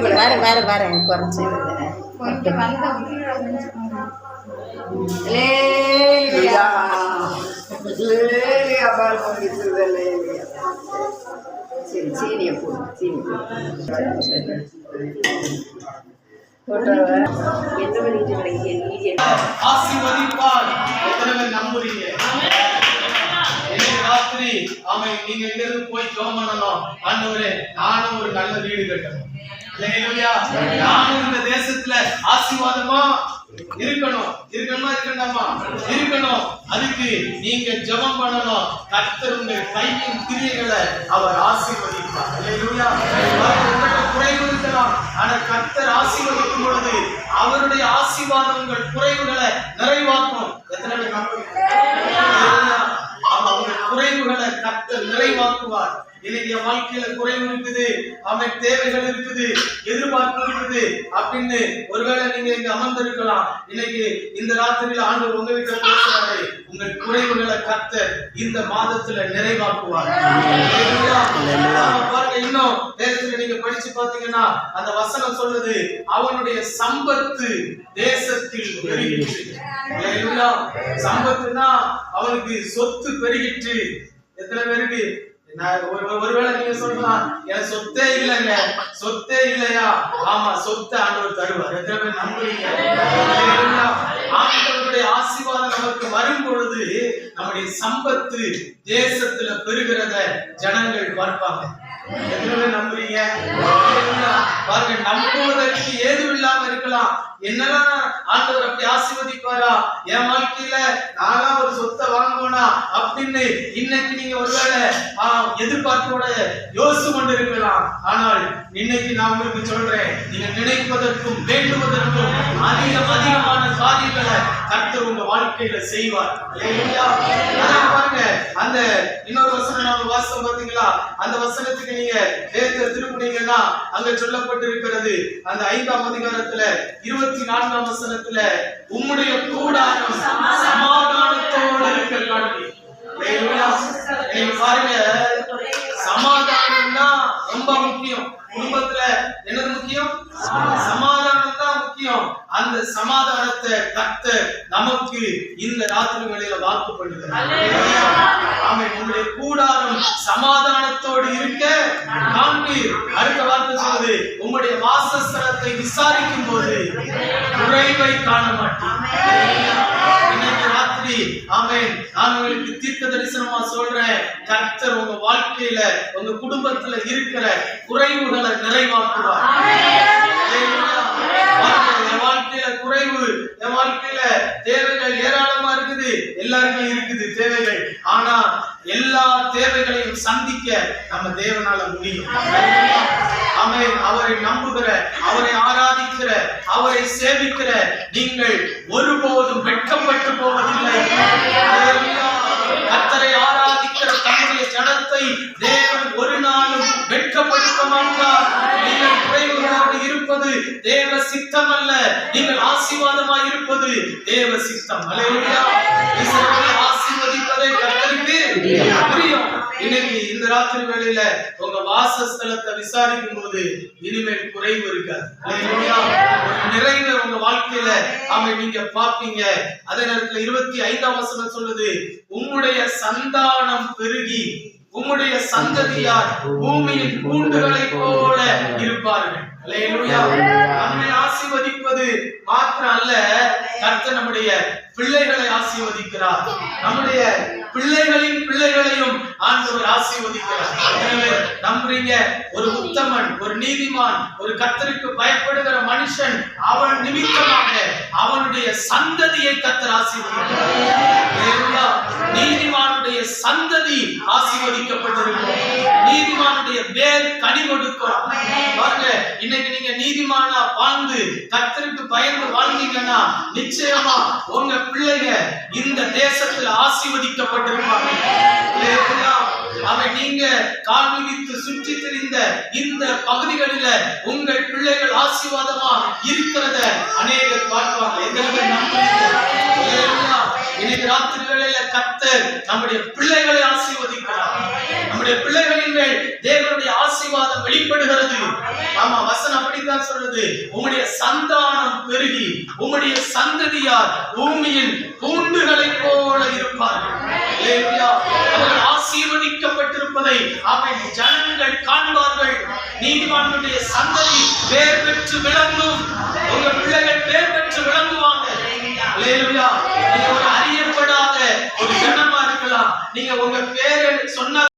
கூட. வர வர வரேன் குறைச்சி சரி சீனியை போடு சீனி என்ன பண்ணிட்டு கிடைக்க ஆசீர்வதிப்பார். எத்தனை நம்புறீங்க. ராத்திரி அவன் நீங்க இங்க இருந்து போய் ஜெபம் பண்ணணும். ஆண்டவரே நானும் ஒரு நல்ல வீடு கட்டணும். நானும் இந்த தேசத்துல ஆசீர்வாதமா இருக்கணும். இருக்கணுமா இருக்கண்டாமா? இருக்கணும். அதுக்கு நீங்க ஜெபம் பண்ணணும். கர்த்தர் உங்க கையின் கிரியைகளை அவர் ஆசீர்வதிப்பார். குறைவு இருக்கலாம் ஆனா கர்த்தர் ஆசீர்வதிக்கும் பொழுது அவருடைய ஆசீர்வாதம் உங்கள் குறைவுகளை நிறைவாக்கும். எத்தனை அவங்க குறைவுகளை கர்த்தர் நிறைவாக்குவார். இன்னைக்கு வாழ்க்கையில குறைவு இருக்குது. அவன் தேவைகள் இருக்குது. எதிர்பார்ப்பு இருக்குது அப்படின்னு ஒருவேளை நீங்க இங்க அமர்ந்திருக்கலாம். இன்னைக்கு இந்த ராத்திரியில ஆண்டவர் உங்க வீட்டுல பேசுறாரு. உங்கள் குறைவுகளை கர்த்தர் இந்த மாதத்துல நிறைவாக்குவார். பாருங்க இன்னும் தேசத்துல நீங்க படிச்சு பாத்தீங்கன்னா அந்த வசனம் சொல்லுது அவனுடைய சம்பத்து தேசத்தில் பெருகிற்று. சம்பத்துனா அவனுக்கு சொத்து பெருகிற்று. எத்தனை பேருக்கு? ஒருவேளை நீங்க சொல்லலாம் என் சொத்தே இல்லைங்க. சொத்தே இல்லையா? ஆமா சொத்தை ஆண்டவர் தருவார். எத்தனை பேர் நம்புறீங்க? ஆண்டவருடைய ஆசீர்வாதம் நமக்கு வரும் பொழுது நம்முடைய சம்பத்து தேசத்துல பெருகிறத ஜனங்கள் பார்ப்பாங்க. எத்தனை பேர் நம்புறீங்க? பாருங்க நம்புவதற்கு ஏதும் இல்லாம இருக்கலாம். என்னதான் ஆண்டவர் அப்படி ஆசீர்வதிப்பாரா? என் வாழ்க்கையில நான் ஒரு அப்படின்னு இன்னைக்கு நீங்க ஒருவேளை எதிர்பார்ப்போட யோசிச்சு கொண்டு இருக்கலாம் ஆனால் இன்னைக்கு நான் உங்களுக்கு சொல்றேன் நீங்க நினைப்பதற்கும் வேண்டுவதற்கும் அதிகம் அதிகமான காரியங்களை கர்த்தர் உங்க வாழ்க்கையில செய்வார். பாருங்க அந்த இன்னொரு வசனம் நாம வாசம் பாத்தீங்களா அந்த வசனத்துக்கு நீங்க வேதத்தை திருப்பினீங்கன்னா அங்க சொல்லப்பட்டிருக்கிறது. அந்த ஐந்தாம் அதிகாரத்துல இருபத்தி நான்காம் வசனத்துல உம்முடைய கூடாரம் சமாதானத்தோடு இருக்க காட்டி அல்லேலூயா. நீங்க பாருங்க சமாதானம் தான் ரொம்ப முக்கியம் குடும்பத்துல என்னது முக்கியம் சமாதானம் தான் முக்கியம். அந்த சமாதானத்தை கத்த நமக்கு இந்த ராத்திரி வேளையில வாக்கு பண்ணுகிறார். உங்களுடைய கூடாரம் சமாதானத்தோடு இருக்க காண்பீர். அடுத்த வார்த்தை சொல்லுது உங்களுடைய வாசஸ்தலத்தை விசாரிக்கும் போது குறைவை காண இன்னைக்கு ராத்திரி ஆமென். நான் உங்களுக்கு தீர்க்க தரிசனமா சொல்றேன். கர்த்தர் உங்க வாழ்க்கையில உங்க குடும்பத்துல இருக்கிற குறைவுகளை நிறைவாக்குவார் ஹalleluya. பாருங்க, என் வாழ்க்கையில குறைவு என் வாழ்க்கையில தேவைகள் ஏராளமா எல்லாருமே எல்லாருக்கும் இருக்குது தேவைகள். ஆனா எல்லா தேவைகளையும் சந்திக்க நம்ம தேவனால முடியும். அவை அவரை நம்புகிற அவரை ஆராதிக்கிற அவரை சேவிக்கிற நீங்கள் ஒருபோதும் வெட்கப்பட்டு போவதில்லை. தேவ சித்தம் அல்ல. நீங்கள் ஆசீர்வாதமாய் இருப்பது தேவ சித்தம். ஆசீர்வதிப்பதே கர்த்தருக்கு பிரியம். இன்னைக்கு இந்த ராத்திரி வேளையில உங்க வாசஸ்தலத்தை விசாரிக்கும் போது இனிமேல் குறைவு இருக்காது. நிறைவை உங்க வாழ்க்கையில அவன் நீங்க பாப்பீங்க அதே நேரத்துல இருபத்தி ஐந்தாம் வசனம் சொல்லுது உம்முடைய சந்தானம் பெருகி உம்முடைய சந்ததியார் பூமியின் பூண்டுகளைப் போல இருப்பார்கள். நம்மை ஆசீர்வதிப்பது மாத்திரம் அல்ல கர்த்தர் நம்முடைய பிள்ளைகளை ஆசீர்வதிக்கிறார். நம்முடைய பிள்ளைகளின் பிள்ளைகளையும் ஆண்டவர் ஆசீர்வதிக்கிறார். எனவே நம்புறீங்க ஒரு உத்தமன் ஒரு நீதிமான் ஒரு கத்தருக்கு பயப்படுகிற மனுஷன் அவன் நிமித்தமாக அவனுடைய சந்ததியை கத்தர் ஆசீர்வதிக்கிறார். நீதிமானுடைய சந்ததி ஆசீர்வதிக்கப்பட்டிருக்கும். நீதிமானுடைய வேர் கனி கொடுக்கும் பாருங்க இன்னைக்கு நீங்க நீதிமானா வாழ்ந்து கத்தருக்கு பயந்து வாழ்ந்தீங்கன்னா நிச்சயமா உங்க பிள்ளைங்க இந்த தேசத்தில் ஆசீர்வதிக்கப்பட்டிருப்பாங்க. அதை நீங்க கால் மிதித்து சுற்றி தெரிந்த இந்த பகுதிகளில உங்கள் பிள்ளைகள் ஆசீர்வாதமா இருக்கிறத அநேகர் பார்ப்பாங்க. இன்னைக்கு ராத்திரி வேளையில கத்து நம்முடைய பிள்ளைகளை ஆசீர்வதிக்கிறார். நம்முடைய பிள்ளைகள் மேல் தேவனுடைய ஆசீர்வாதம் வெளிப்படுகிறது. ஆமா வசனம் அப்படித்தான் சொல்றது உம்முடைய சந்தானம் பெருகி உம்முடைய சந்ததியார் பூமியின் பூண்டுகளை போல இருப்பார்கள் அவர்கள் ஆசீர்வதிக்கப்பட்டிருப்பதை அவை ஜனங்கள் காண்பார்கள். நீதிமான்களுடைய சந்ததி பேர் பெற்று விளங்கும். உங்க பிள்ளைகள் பேர் பெற்று விளங்குவாங்க. நீங்க ஒரு அறியப்படாத ஒரு ஜனமா இருக்கலாம். நீங்க உங்க பேரை சொன்ன